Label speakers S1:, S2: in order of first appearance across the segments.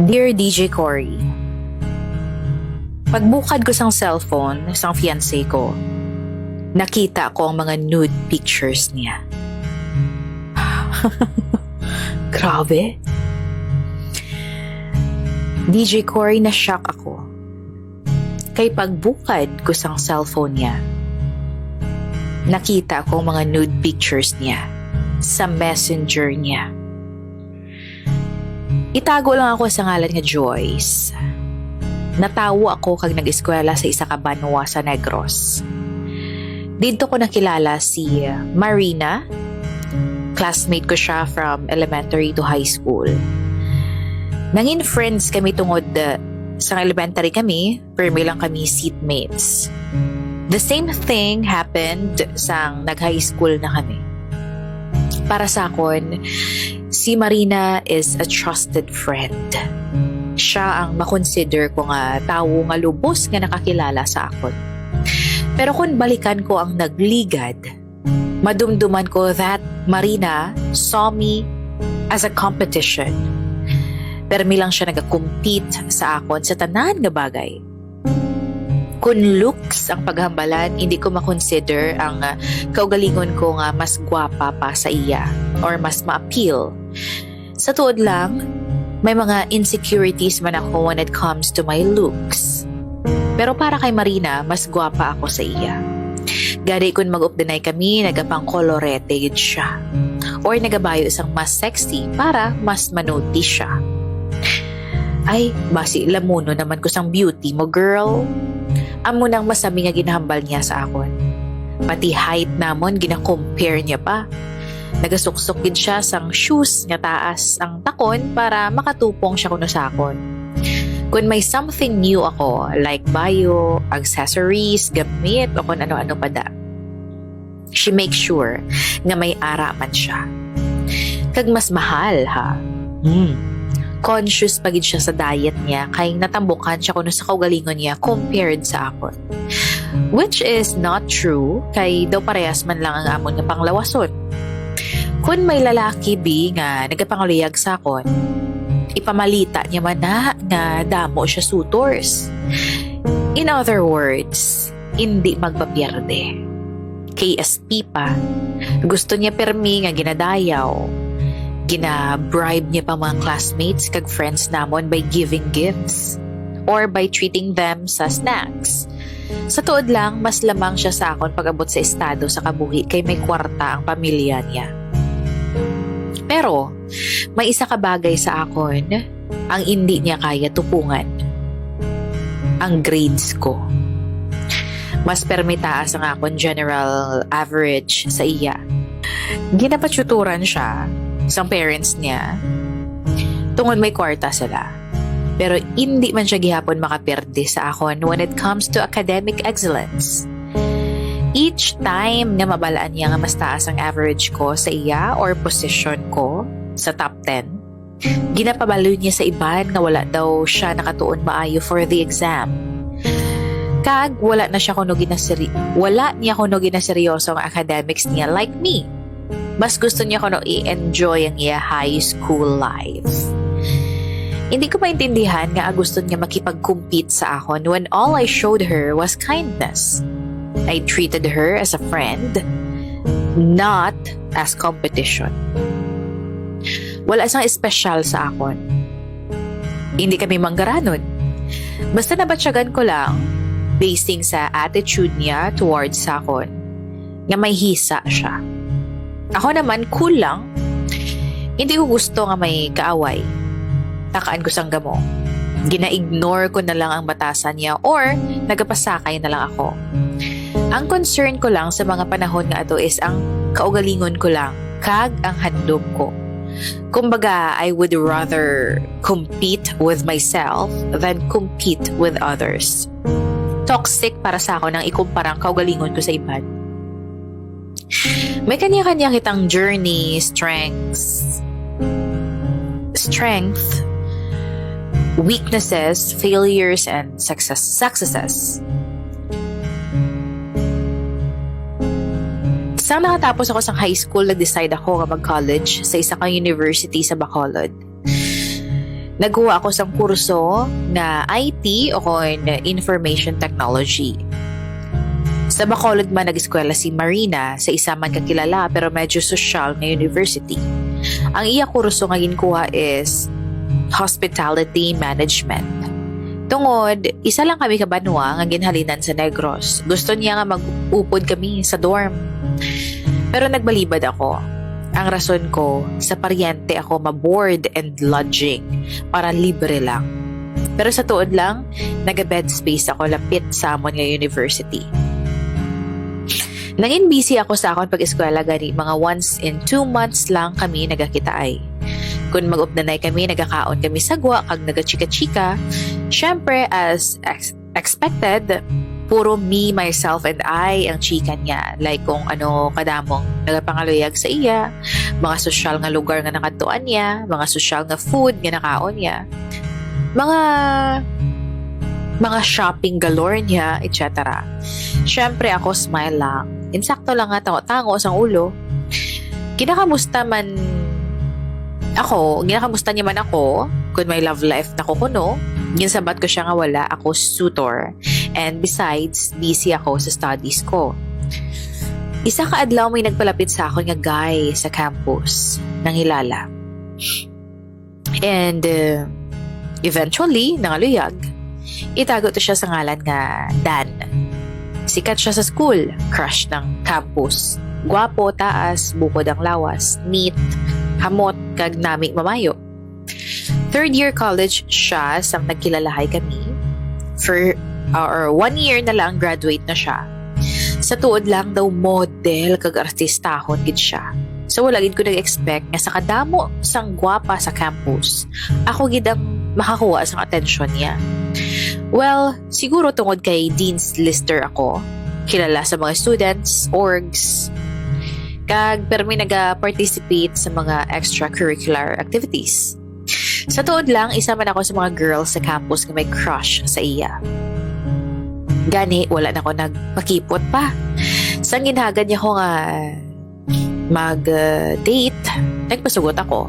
S1: Dear DJ Cory, Pagbukad ko sang cellphone sang fiancé ko, nakita ko ang mga nude pictures niya. Grabe. DJ Cory, na-shock ako. Kay pagbukad ko sang cellphone niya, nakita ko ang mga nude pictures niya sa messenger niya. Itago lang ako sa ngalan nga Joyce. Natawo ako kag nag-eskwela sa isa ka banwa sa Negros. Dito ko nakilala si Marina. Classmate ko siya from elementary to high school. Nangin friends kami tungod uh, sa elementary kami, pero may lang kami seatmates. The same thing happened sang nag-high school na kami. Para sa akon, si Marina is a trusted friend. Siya ang makonsider ko nga tao nga lubos nga nakakilala sa akon. Pero kung balikan ko ang nagligad, madumduman ko that Marina saw me as a competition. Pero lang siya nag-compete sa akon sa tanan nga bagay. Kung looks ang paghambalan, hindi ko makonsider ang uh, kaugalingon ko nga mas gwapa pa sa iya or mas ma-appeal. Sa tuod lang, may mga insecurities man ako when it comes to my looks. Pero para kay Marina, mas gwapa ako sa iya. Gari kung mag-updanay kami, nagapang kolorete yun siya. Or nagabayo isang mas sexy para mas manotice siya. Ay, basi lamuno naman ko sang beauty mo, girl. Amo nang masami nga ginahambal niya sa akon. Pati height namon gina-compare niya pa. Nagasuksok gid siya sang shoes nga taas ang takon para makatupong siya kuno sa akon. Kung may something new ako, like bio, accessories, gamit, o kung ano-ano pa da, she makes sure nga may ara man siya. Kag mas mahal, ha? Hmm. Conscious pagid siya sa diet niya, kay natambukan siya kuno sa kaugalingon niya compared sa akon. Which is not true, kay daw parehas man lang ang amon nga panglawason. Kung may lalaki bi nga nagapanguliyag sa akon, ipamalita niya man na nga damo siya suitors. In other words, hindi magpapierde. KSP pa, gusto niya permi nga ginadayaw. Gina-bribe niya pa mga classmates kag friends namon by giving gifts or by treating them sa snacks. Sa tuod lang, mas lamang siya sa akon pag-abot sa estado sa kabuhi kay may kwarta ang pamilya niya. Pero, may isa ka bagay sa akon ang hindi niya kaya tupungan. Ang grades ko. Mas permitaas ang akon general average sa iya. Ginapatyuturan siya sa parents niya tungod may kwarta sila. Pero hindi man siya gihapon makaperde sa akon when it comes to academic excellence. Each time na mabalaan niya nga mas taas ang average ko sa iya or position ko sa top 10, ginapabalo niya sa iban nga wala daw siya nakatuon maayo for the exam. Kag wala na siya kuno ginaseri wala niya kuno ginaseryoso ang academics niya like me. Mas gusto niya kuno i-enjoy ang iya high school life. Hindi ko maintindihan nga gusto niya makipag-compete sa akon when all I showed her was kindness. I treated her as a friend, not as competition. Wala isang espesyal sa akon. Hindi kami manggaranon. Basta nabatsyagan ko lang, basing sa attitude niya towards sa akon, nga may hisa siya. Ako naman, cool lang. Hindi ko gusto nga may kaaway. Takaan ko sang gamo. Gina-ignore ko na lang ang batasan niya or nagapasakay na lang ako. Ang concern ko lang sa mga panahon nga ato is ang kaugalingon ko lang, kag ang handog ko. Kumbaga, I would rather compete with myself than compete with others. Toxic para sa ako nang ikumpara ang kaugalingon ko sa iban. May kanya-kanya kitang journey, strengths, strength, weaknesses, failures, and success, successes. Sa nakatapos ako sa high school, nag-decide ako nga mag-college sa isa kang university sa Bacolod. Nagawa ako sa kurso na IT o kon Information Technology. Sa Bacolod man nag-eskwela si Marina sa isa man kakilala pero medyo social na university. Ang iya kurso nga ginkuha is Hospitality Management. Tungod, isa lang kami kabanwa nga ginhalinan sa Negros. Gusto niya nga mag-upod kami sa dorm. Pero nagbalibad ako. Ang rason ko, sa paryente ako maboard and lodging para libre lang. Pero sa tuod lang, naga-bed space ako lapit sa amon nga university. Nangin busy ako sa akon pag-eskwela gani mga once in two months lang kami nagakita ay. Kung mag-upnanay kami, nagakaon kami sagwa kag nagachika-chika. Syempre, as ex- expected, puro me, myself, and I ang chika niya. Like kung ano kadamong nagapangaluyag sa iya, mga sosyal nga lugar nga nakatuan niya, mga sosyal nga food nga nakaon niya, mga mga shopping galore niya, etc. Syempre ako smile lang. Insakto lang nga tango-tango sa ulo. Kinakamusta man ako, ginakamusta niya man ako, kung may love life na ko kuno, ginsabat ko siya nga wala, ako suitor. And besides, busy ako sa studies ko. Isa ka adlaw may nagpalapit sa akin nga guy sa campus ng Hilala. And uh, eventually, nangaluyag, itago to siya sa ngalan nga Dan. Sikat siya sa school, crush ng campus. Gwapo, taas, bukod ang lawas, neat, hamot, kag nami mamayo. Third year college siya sa nagkilalahay kami. For or one year na lang graduate na siya. Sa tuod lang daw model kag artistahon gid siya. So wala gid ko nag-expect nga sa kadamo sang gwapa sa campus, ako gid ang makakuha sa atensyon niya. Well, siguro tungod kay Dean's Lister ako, kilala sa mga students, orgs, kag pero may naga-participate sa mga extracurricular activities. Sa tuod lang, isa man ako sa mga girls sa campus nga may crush sa iya. Gani, wala na ako nagpakipot pa. Sang ginhagad niya ko nga mag-date, nagpasugot ako.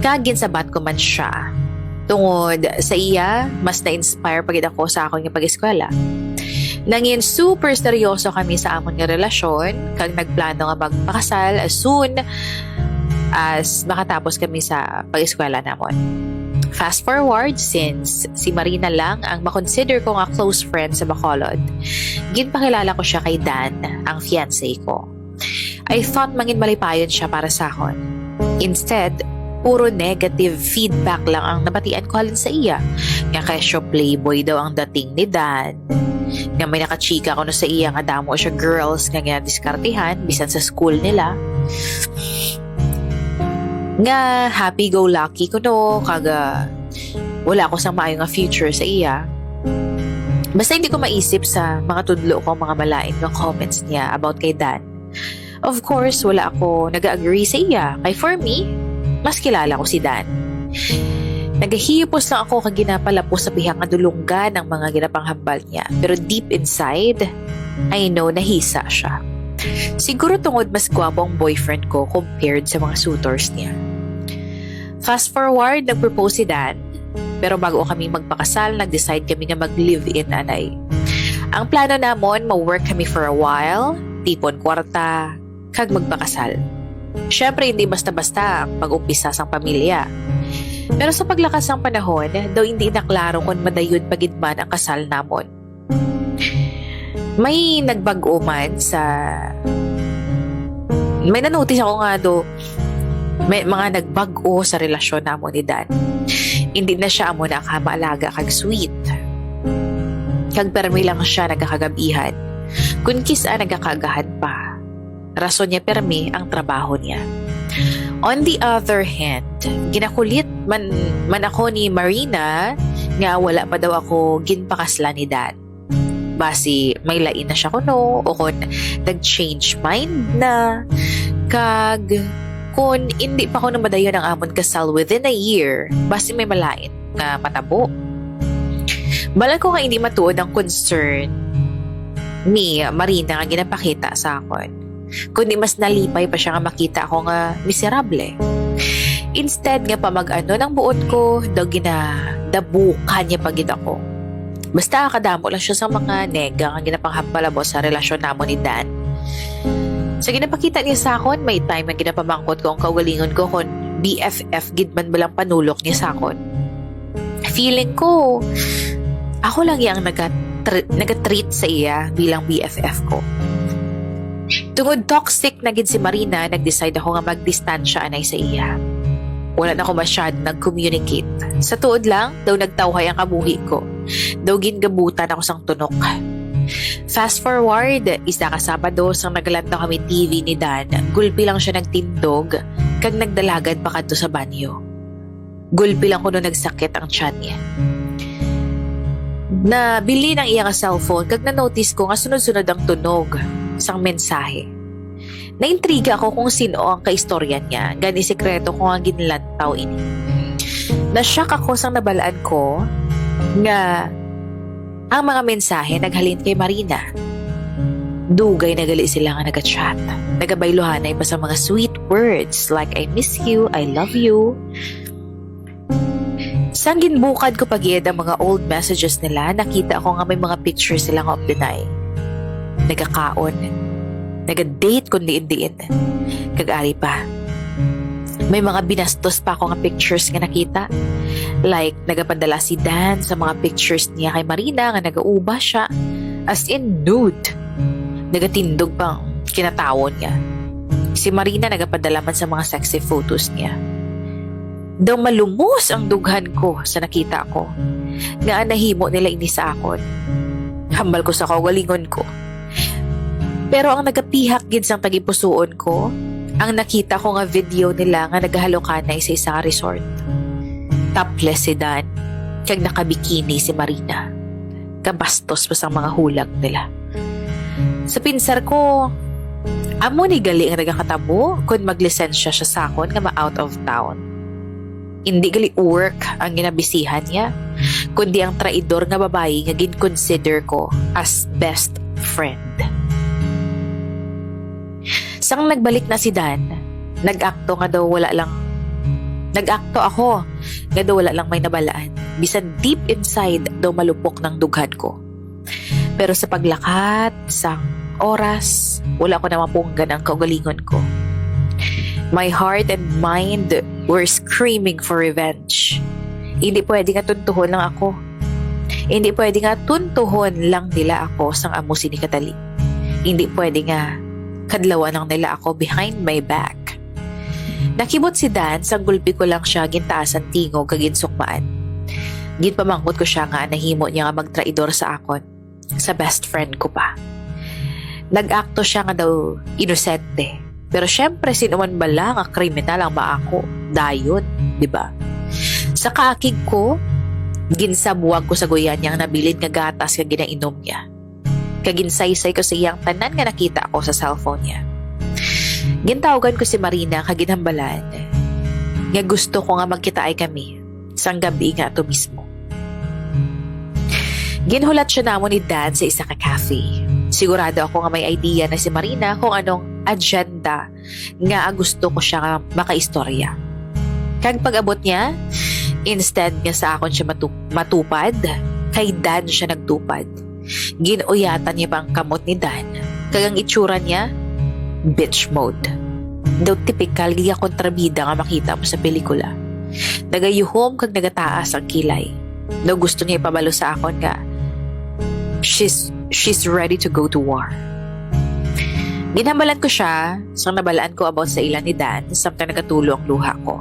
S1: Kagin sabat ko man siya. Tungod sa iya, mas na-inspire pagid ako sa akong pag-eskwela. Nangin super seryoso kami sa amon nga relasyon, kag nagplano nga magpakasal as soon as makatapos kami sa pag-eskwela namon. Fast forward, since si Marina lang ang makonsider ko nga close friend sa Bacolod, ginpakilala ko siya kay Dan, ang fiancé ko. I thought mangin malipayon siya para sa akin. Instead, puro negative feedback lang ang nabatian ko halin sa iya. Nga kesyo playboy daw ang dating ni Dan. Nga may nakachika ko no sa iya nga damo siya girls nga nga diskartihan bisan sa school nila. Nga happy-go-lucky ko no, kaga wala ko sang maayo nga future sa iya. Basta hindi ko maisip sa mga tudlo ko mga malain nga comments niya about kay Dan. Of course, wala ako nag-agree sa iya. Kay for me, mas kilala ko si Dan. Nagahipos lang ako kag ginapalapos sa bihang nga dulunggan ng mga ginapanghambal niya. Pero deep inside, I know nahisa siya. Siguro tungod mas gwapo ang boyfriend ko compared sa mga suitors niya. Fast forward, nag-propose si Dan. Pero bago kami magpakasal, nag-decide kami nga mag-live-in anay. Ang plano namon, ma-work kami for a while, tipon kwarta, kag magpakasal. Siyempre, hindi basta-basta ang pag-umpisa sang pamilya. Pero sa paglakas ng panahon, daw hindi naklaro kung madayod pagidman ang kasal namon. May nagbago man sa... May nanotice ako nga do, may mga nagbago sa relasyon namo ni Dan. Hindi na siya amo na kamaalaga kag sweet. Kag permi lang siya nagkakagabihan. Kun kisa nagkakagahan pa. Rason niya permi ang trabaho niya. On the other hand, ginakulit man, man ako ni Marina nga wala pa daw ako ginpakasla ni Dan. Basi may lain na siya kuno o kung nag-change mind na kag kung hindi pa ako namadayon ang amon kasal within a year, basi may malain nga matabo. Balag ko nga hindi matuod ang concern ni Marina nga ginapakita sa akon kundi mas nalipay pa siya nga makita ako nga miserable. Instead nga pa mag-ano ng buot ko, daw ginadabukan niya pagid ako. Basta kadamo lang siya sa mga nega nga ginapanghampalabo sa relasyon namo ni Dan. Sa ginapakita niya sa akon, may time na ginapamangkot ko ang kaugalingon ko kung BFF gid man balang panulok niya sa akon. Feeling ko, ako lang yung nagatreat sa iya bilang BFF ko. Tungod toxic na gid si Marina, nag-decide ako nga magdistansya anay sa iya. Wala na ako masyad nag-communicate. Sa tuod lang, daw nagtawhay ang kabuhi ko. Daw gingabutan ako sang tunok. Fast forward, isa ka Sabado sang nagalantaw kami TV ni Dan. Gulpi lang siya nagtindog, kag nagdalagad pa kadto sa banyo. Gulpi lang ko no nagsakit ang tiyan niya. Nabili ng iya nga cellphone kag na-notice ko nga sunod-sunod ang tunog sang mensahe. Naintriga ako kung sino ang kaistorya niya. Gani sekreto ko nga ginlantaw ini. Nashock ako sang nabalaan ko nga ang mga mensahe naghalin kay Marina. Dugay na gali sila nga nag-chat. Nagabaylohanay pa sa mga sweet words like I miss you, I love you. Sang ginbukad ko pagid ang mga old messages nila, nakita ko nga may mga pictures sila nga night. Nagkakaon. Nag-date kung diin-diin. Kag-ari pa. May mga binastos pa ako nga pictures nga nakita. Like, nagapadala si Dan sa mga pictures niya kay Marina nga nagauba siya. As in nude. Nagatindog pang kinatawon niya. Si Marina nagapadala man sa mga sexy photos niya. Daw malumos ang dughan ko sa nakita ko. Nga nahimo nila ini sa akon. Hambal ko sa kawalingon ko. Pero ang nagapihak gid sang tagipusoon ko, ang nakita ko nga video nila nga naghalokanay sa isang resort. Topless si Dan, kag nakabikini si Marina. Kabastos pa sa mga hulag nila. Sa pinsar ko, amo ni gali ang nagakatabo kung maglisensya siya sa akon nga ma-out of town. Hindi gali work ang ginabisihan niya, kundi ang traidor nga babae nga gin-consider ko as best friend. Sang nagbalik na si Dan, nag-akto nga daw wala lang Nag-akto ako nga daw wala lang may nabalaan. Bisan deep inside daw malupok ng dughan ko. Pero sa paglakat, sang oras, wala ko na mapunggan ang kaugalingon ko. My heart and mind were screaming for revenge. Hindi pwede nga tuntuhon lang ako. Hindi pwede nga tuntuhon lang nila ako sang amo ni Katali. Hindi pwede nga kadlawan lang nila ako behind my back. Nakibot si Dan, sang gulpi ko lang siya gintaasan tingog kagin sukmaan. Ginpamangkot ko siya nga nahimo niya nga magtraidor sa akon. Sa best friend ko pa. Nag-akto siya nga daw inosente. Pero syempre, sino man ba lang ang kriminal ang ba ako? Dayon, di ba? Sa kaakig ko, ginsabuwag ko sa guyan niyang nabilid nga gatas nga ginainom niya. Kaginsaysay ko sa iyang tanan nga nakita ako sa cellphone niya. Gintawagan ko si Marina kaginhambalan nga gusto ko nga magkita ay kami sang gabi nga to mismo. Ginhulat siya namo ni Dad sa isa ka cafe. Sigurado ako nga may idea na si Marina kung anong agenda nga gusto ko siya makaistorya. Kag pag-abot niya, instead nga sa akon siya matu- matupad, kay Dan siya nagtupad. Ginuyatan niya pa ang kamot ni Dan. Kag ang itsura niya, bitch mode. Daw typical giya kontrabida nga makita mo sa pelikula. Nagayuhom kag nagataas ang kilay. Daw gusto niya ipabalo sa akon nga she's she's ready to go to war. Ginhambalan ko siya sa nabalaan ko about sa ilan ni Dan samtang nagatulo ang luha ko.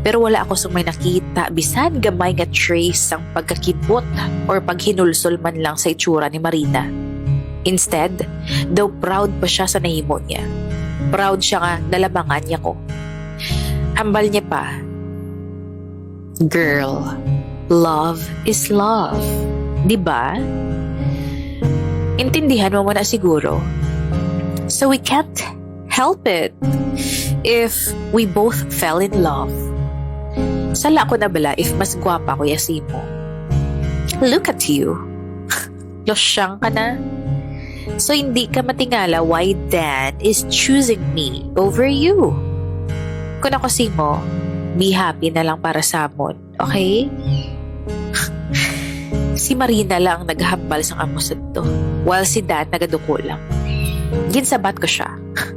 S1: Pero wala ako sa may nakita bisan gamay nga trace ang pagkakibot or paghinulsol man lang sa itsura ni Marina. Instead, daw proud pa siya sa nahimo niya. Proud siya nga nalabangan niya ko. Hambal niya pa, Girl, love is love. Di ba? Intindihan mo muna siguro. So we can't help it if we both fell in love. Sala ko na bala if mas gwapa ko yasi mo. Look at you. Losyang ka na. So hindi ka matingala why Dan is choosing me over you. Kung ako si mo, Be happy na lang para sa amon. Okay? si Marina lang ang naghambal sa kamusad to. While si Dad nagaduko lang. Ginsabat ko siya.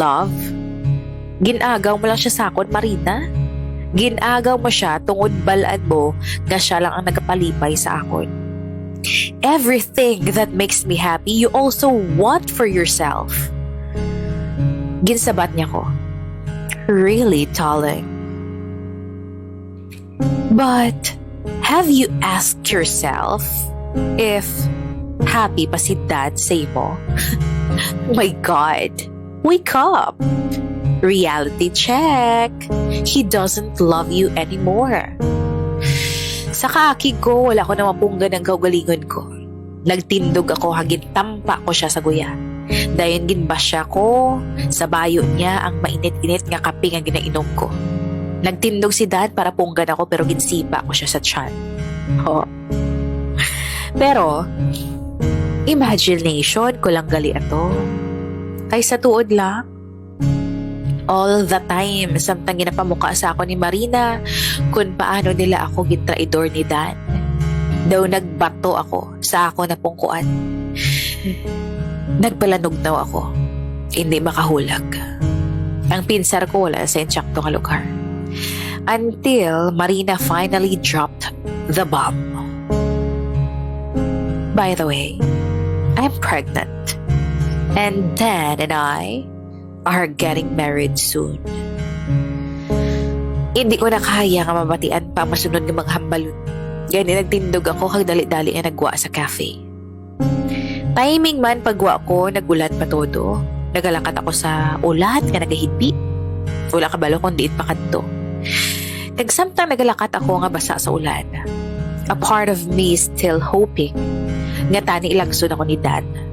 S1: Love? Ginagaw mo lang siya sa akon, Marina? Ginagaw mo siya tungod balaan mo nga siya lang ang nagapalipay sa akon. Everything that makes me happy, you also want for yourself. Ginsabat niya ko. Really, darling. But, have you asked yourself if happy pa si dad sa mo? My God, wake up! Reality check. He doesn't love you anymore. Sa kaakig ko, wala ko naman pungga ng kaugalingon ko. Nagtindog ako hangin tampa ko siya sa guya. Dayon ginbasya ko, sa bayo niya ang mainit-init nga kape nga ginainom ko. Nagtindog si dad para punggan ako pero ginsipa ko siya sa tiyan. Ho. Pero, imagination ko lang gali ato. Kay sa tuod lang, all the time samtang ginapamuka sa ako ni Marina kung paano nila ako gitraidor ni Dan. Daw nagbato ako sa ako na pungkuan. Nagpalanog daw ako. Hindi makahulag. Ang pinsar ko wala sa insakto nga lugar. Until Marina finally dropped the bomb. By the way, I'm pregnant. And Dan and I are getting married soon. Hindi ko na kaya nga mabatian pa masunod ng mga hambalon. Gani nagtindog ako kag dali-dali nga nagwa sa cafe. Timing man pagwa ko, nagulat pa todo. Nagalakat ako sa ulat nga nagahidbi. Wala kabalo kung diit pa kadto. Nagsamtang nagalakat ako nga basa sa ulan. A part of me is still hoping nga tani ilagsod ako ni Dan.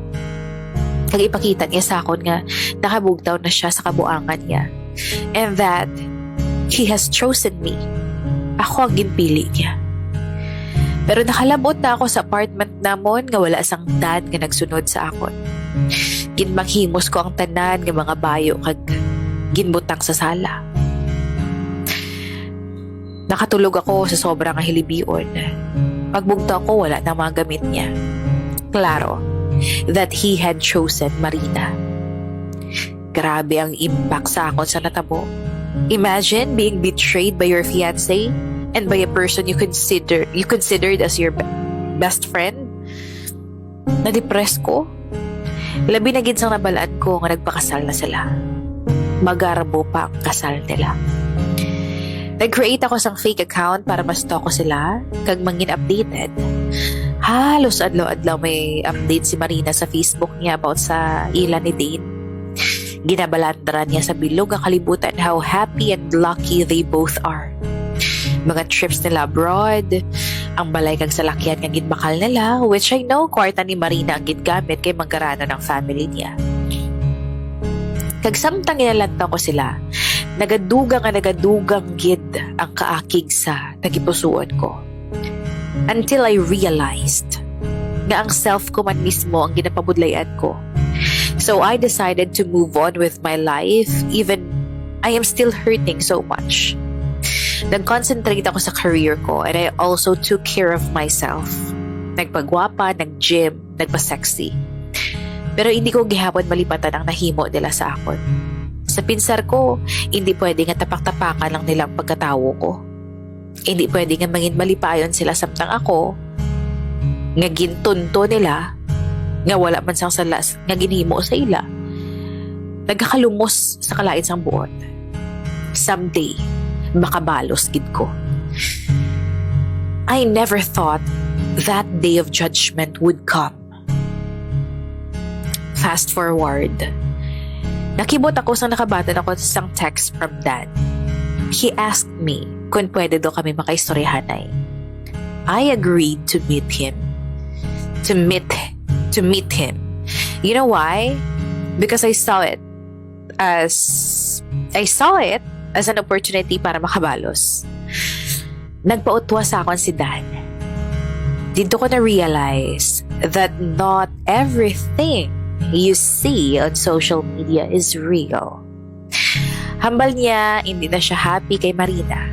S1: Kag ipakita niya sa akon nga nakabugtaw na siya sa kabuangan niya. And that he has chosen me. Ako ang ginpili niya. Pero nakalabot na ako sa apartment namon nga wala sang dad nga nagsunod sa akon. Ginmanghimos ko ang tanan nga mga bayo kag ginbutang sa sala. Nakatulog ako sa sobrang hilibion. Pagbugto ko, wala na mga gamit niya. Klaro, that he had chosen Marina. Grabe ang impact sa akon sa natabo. Imagine being betrayed by your fiancé and by a person you consider you considered as your be- best friend. Na-depress ko. Labi na gid sang nabalaan ko nga nagpakasal na sila. Magarbo pa ang kasal nila. Nag-create ako sang fake account para ma-stalk ko sila kag mangin updated. Halos adlaw-adlaw may update si Marina sa Facebook niya about sa ila ni Dane. Ginabalandra niya sa bilog ang kalibutan how happy and lucky they both are. Mga trips nila abroad, ang balay kag salakyan nga ginbakal nila, which I know kwarta ni Marina ang gitgamit kay magkarano ng family niya. Kag samtang inalanta ko sila, nagadugang nga nagadugang gid ang kaakig sa nagipusuan ko. Until I realized na ang self ko man mismo ang ginapabudlayan ko. So I decided to move on with my life even I am still hurting so much. Nag-concentrate ako sa career ko and I also took care of myself. Nagpagwapa, nag-gym, nagpa-sexy. Pero hindi ko gihapon malipatan ang nahimo nila sa akon. Sa pinsar ko, hindi pwede nga tapak-tapakan lang nila ang pagkatawo ko. Hindi pwede nga mangin malipayon sila samtang ako nga gintunto nila nga wala man sang salas nga ginhimo sa ila. Nagkakalumos sa kalait sang buot. Someday, makabalos gid ko. I never thought that day of judgment would come. Fast forward. Nakibot ako sa nakabatan ako sa text from dad. He asked me kung pwede daw kami makaistoryahanay. I agreed to meet him. To meet to meet him. You know why? Because I saw it as I saw it as an opportunity para makabalos. Nagpautwa sa akon si Dan. Dito ko na-realize that not everything you see on social media is real. Hambal niya, hindi na siya happy kay Marina.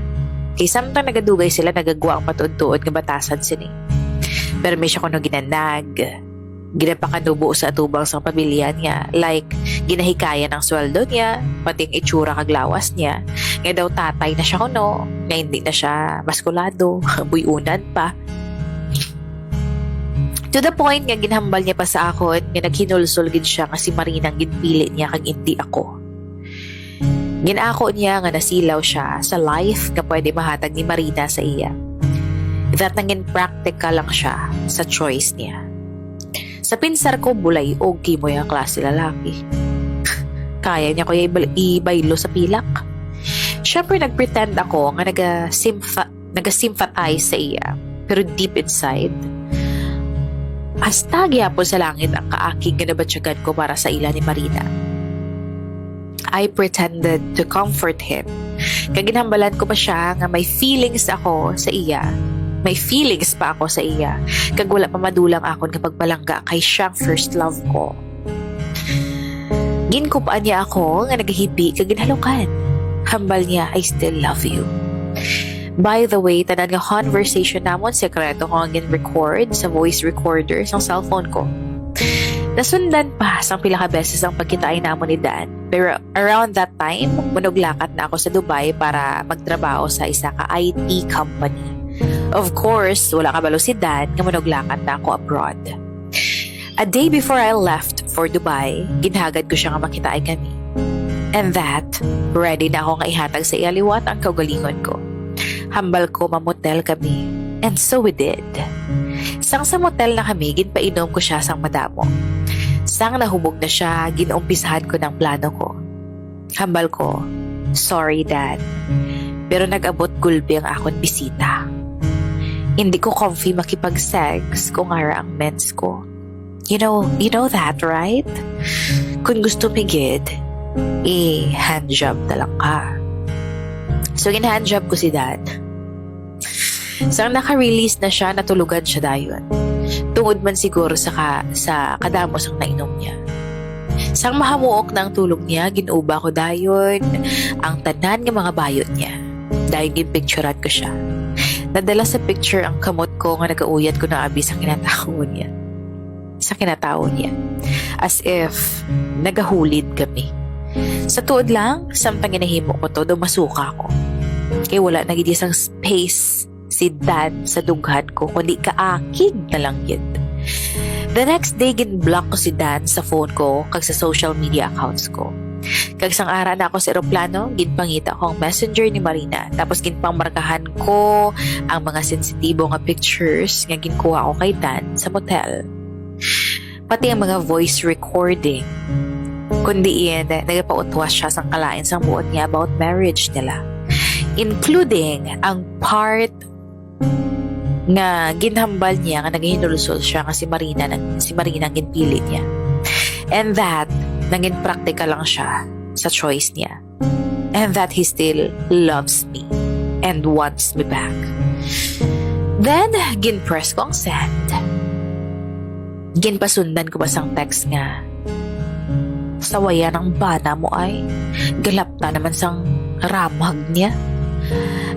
S1: Kay samtang nagadugay sila, nagagwa ang patuod-tuod nga batasan sini. Pero may siya kuno ginanag. Ginapakanubo sa atubang sa pamilya niya. Like, ginahikaya ng sweldo niya, pati ang itsura kag lawas niya. Nga daw tatay na siya kuno, nga hindi na siya maskulado, buyunan pa. To the point nga ginhambal niya pa sa akon, nga naghinulsul gid siya nga si Marina ang ginpili niya kag hindi ako. Ginako niya nga nasilaw siya sa life nga pwede mahatag ni Marina sa iya. That nangin practical lang siya sa choice niya. Sa pinsar ko bulay okay mo yung klase lalaki. Kaya niya ko ibaylo sa pilak. Siyempre nagpretend ako nga naga-sympathize sa iya. Pero deep inside, hasta gyapon sa langit ang kaaking ganabatsyagan ko para sa ila ni Marina. I pretended to comfort him. Kaginhambalan ko pa siya nga may feelings ako sa iya. May feelings pa ako sa iya. Kag wala pa madulang akon kapag palangga kay siyang first love ko. Ginkupaan niya ako nga nagahibi kag ginhalukan. Hambal niya, I still love you. By the way, tanan nga conversation namon sekreto ko ang record sa voice recorder sa cellphone ko. Nasundan pa sa pila ka beses ang pagkitain namon ni Dan. Pero around that time, manuglakat na ako sa Dubai para magtrabaho sa isa ka IT company. Of course, wala kabalo si Dan nga manuglakat na ako abroad. A day before I left for Dubai, ginhagad ko siya nga makitain kami. And that, ready na ako nga ihatag sa iyaliwat ang kaugalingon ko. Hambal ko mamotel kami. And so we did. Sang sa motel na kami, ginpainom ko siya sang madamo. Sang nahubog na siya, ginuumpisahan ko ng plano ko. Hambal ko, sorry dad. Pero nag-abot gulbi ang akon bisita. Hindi ko comfy makipag-sex kung ara ang mens ko. You know, you know that, right? Kung gusto migid, eh, handjob na lang ka. So, gin-handjob ko si dad. Sang naka-release na siya, natulugan siya dayon. Tungod man siguro sa, ka, sa kadamos ang nainom niya. Sang mahamuok na ang tulog niya, ginuba ko dayon ang tanan ng mga bayot niya. Dahil gin-picturean ko siya. Nadala sa picture ang kamot ko nga nagauyat ko na abi sa kinatao niya. Sa kinatao niya. As if nagahulid kami. Sa tuod lang, sampang inahimo ko to, masuka ko. Kaya wala naging isang space si dad sa dughan ko, kundi kaakig na lang yun. The next day, gin-block ko si Dan sa phone ko kag sa social media accounts ko. Kag sang ara na ako sa eroplano, ginpangita ko ang messenger ni Marina. Tapos ginpangmarkahan ko ang mga sensitibo nga pictures nga ginkuha ko kay Dan sa motel. Pati ang mga voice recording. Kundi iyan, nagapautwas siya sang kalain sang buot niya about marriage nila. Including ang part nga ginhambal niya nga naghinulusol siya nga si Marina nang si Marina ang ginpili niya. And that nangin practical lang siya sa choice niya. And that he still loves me and wants me back. Then, ginpress ko ang send. Ginpasundan ko ba sang text nga Sawaya ng bana mo ay galapta naman sang ramag niya.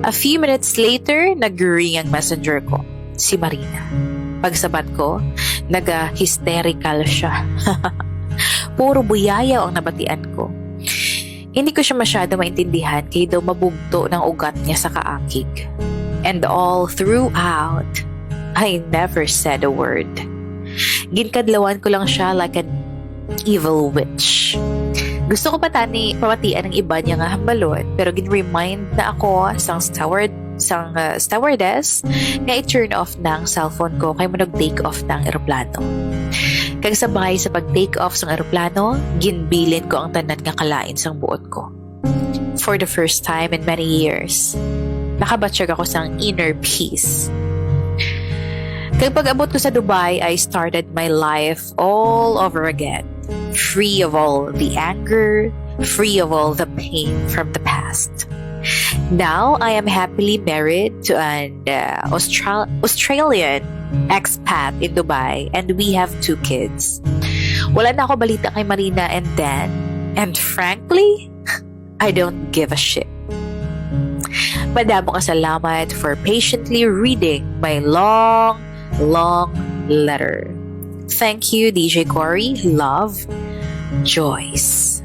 S1: A few minutes later, nag-ring ang messenger ko, si Marina. Pagsabat ko, naga-hysterical siya. Puro buyayaw ang nabatian ko. Hindi ko siya masyado maintindihan kaya daw mabugto ng ugat niya sa kaakig. And all throughout, I never said a word. Ginkadlawan ko lang siya like an evil witch. Gusto ko pa tani pamatian ng iba niya nga hambalon pero gin-remind na ako sang steward sang uh, stewardess nga i-turn off ng cellphone ko kay mo nag-take off ng eroplano. Kag sabay sa pag-take off sang eroplano, ginbilin ko ang tanan nga kalain sang buot ko. For the first time in many years, nakabatsyag ako sang inner peace. Kag pag-abot ko sa Dubai, I started my life all over again. Free of all the anger, free of all the pain from the past. Now, I am happily married to an uh, Austral- Australian expat in Dubai and we have two kids. Wala na ako balita kay Marina and Dan. And frankly, I don't give a shit. Madamo ka salamat for patiently reading my long, long letter. Thank you, DJ Corey. Love, Joyce.